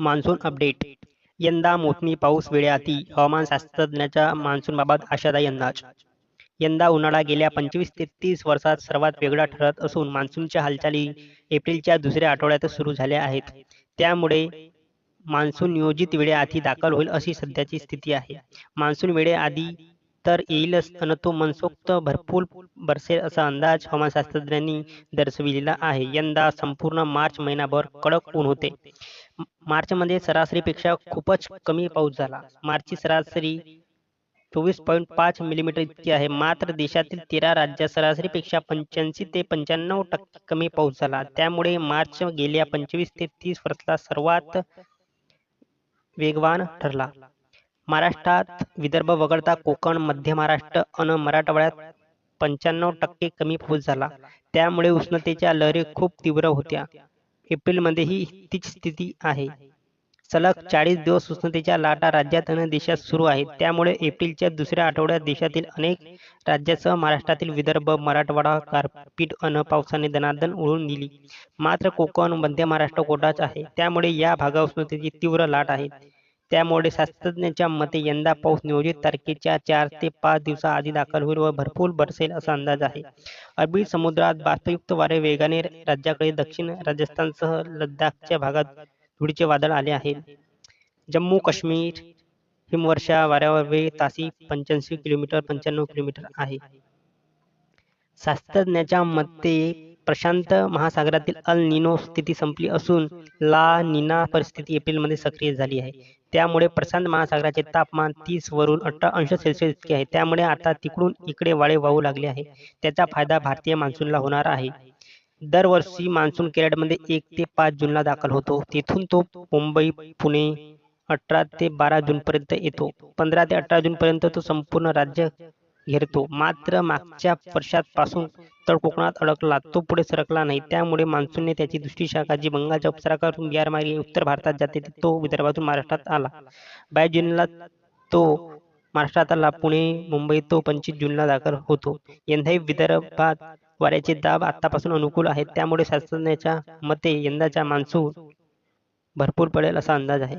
Monsoon update. यंदा मोसमी पाऊस वेळेआधी हवामानशास्त्रज्ञांचा मान्सूनबाबत आशादायी अंदाज. यंदा उन्हाळा गेल्या पंचवीस ते तीस वर्षात सर्वात वेगळा ठरत असून मान्सूनच्या हालचाली एप्रिलच्या दुसऱ्या आठवड्यातच सुरू झाल्या आहेत. त्यामुळे मान्सून नियोजित वेळेआधी दाखल होईल अशी सध्याची स्थिती आहे. मान्सून वेळेआधी तर येईलच अन तो मनसोक्त भरपूर बरसेल असा अंदाज हवामानशास्त्रज्ञांनी दर्शविलेला आहे. यंदा संपूर्ण मार्च महिनाभर कडक ऊन होते. मार्चमध्ये सरासरीपेक्षा खूपच कमी पाऊस झाला. मार्चची सरासरी चोवीस पॉईंट पाच मिलीमीटर इतकी आहे. मात्र देशातील तेरा राज्यात सरासरीपेक्षा पंच्याऐंशी ते पंच्याण्णव टक्के कमी पाऊस झाला. त्यामुळे मार्च गेल्या पंचवीस ते तीस वर्षाला सर्वात वेगवान ठरला. महाराष्ट्रात विदर्भ वगळता कोकण मध्य महाराष्ट्र अन मराठवाड्यात पंच्याण्णव टक्के कमी पाऊस झाला. त्यामुळे उष्णतेच्या लहरी खूप तीव्र होत्या. एप्रिलमध्येही तीच स्थिती आहे. सलग चाळीस दिवस उष्णतेच्या लाटा राज्यात अन देशात सुरू आहेत. त्यामुळे एप्रिलच्या दुसऱ्या आठवड्यात देशातील अनेक राज्यासह महाराष्ट्रातील विदर्भ मराठवाडा गारपीट अन पावसाने दनादन उडवून दिली मात्र कोकण मध्य महाराष्ट्र कोटाच आहे. त्यामुळे या भागात उष्णतेची तीव्र लाट आहे. त्यामुळे शास्त्रज्ञांच्या मते यंदा पाऊस नियोजित तारखेच्या चार ते पाच दिवसाआधी दाखल होईल व भरपूर बरसेल असा अंदाज आहे. अरबी समुद्रात बाष्पयुक्त वारे वेगाने राज्याकडे दक्षिण राजस्थानसह लद्दाखच्या भागात धुळीचे वादळ आले आहे. जम्मू काश्मीर हिमवर्षा वाऱ्यावर वेग तासी पंच्याऐंशी किलोमीटर पंच्याण्णव किलोमीटर आहे. शास्त्रज्ञांच्या मते प्रशांत महासागरातील अल निनो स्थिती संपली असून ला निना परिस्थिती एप्रिलमध्ये सक्रिय झाली आहे. त्यामुळे प्रशांत महासागराचे तापमान तीस वरून अठरा अंश सेल्सिअस इतके आहे. त्यामुळे आता तिकडून इकडे वाळे वाहू लागले आहे. त्याचा फायदा भारतीय मान्सूनला होणार आहे. दरवर्षी मान्सून केरळमध्ये एक ते पाच जूनला दाखल होतो. तेथून तो मुंबई पुणे अठरा ते बारा जूनपर्यंत येतो. पंधरा ते अठरा जूनपर्यंत तो संपूर्ण राज्य घेरतो मात्र मागच्या वर्षापासून तळ कोकणात अडकला. तो पुढे सरकला नाही. त्यामुळे मान्सूनने त्याची दुसरी शाखा जी बंगालच्या उपसागरातून बिहारमार्गे उत्तर भारतात जाते. तो विदर्भातून महाराष्ट्रात आला. बावीस जूनला तो महाराष्ट्रात आला पुणे मुंबई तो पंचवीस जूनला दाखल होतो. यंदाही विदर्भात वाऱ्याचे दाब आतापासून अनुकूल आहेत. त्यामुळे शास्त्रज्ञाच्या मते यंदाचा मान्सून भरपूर पडेल असा अंदाज आहे.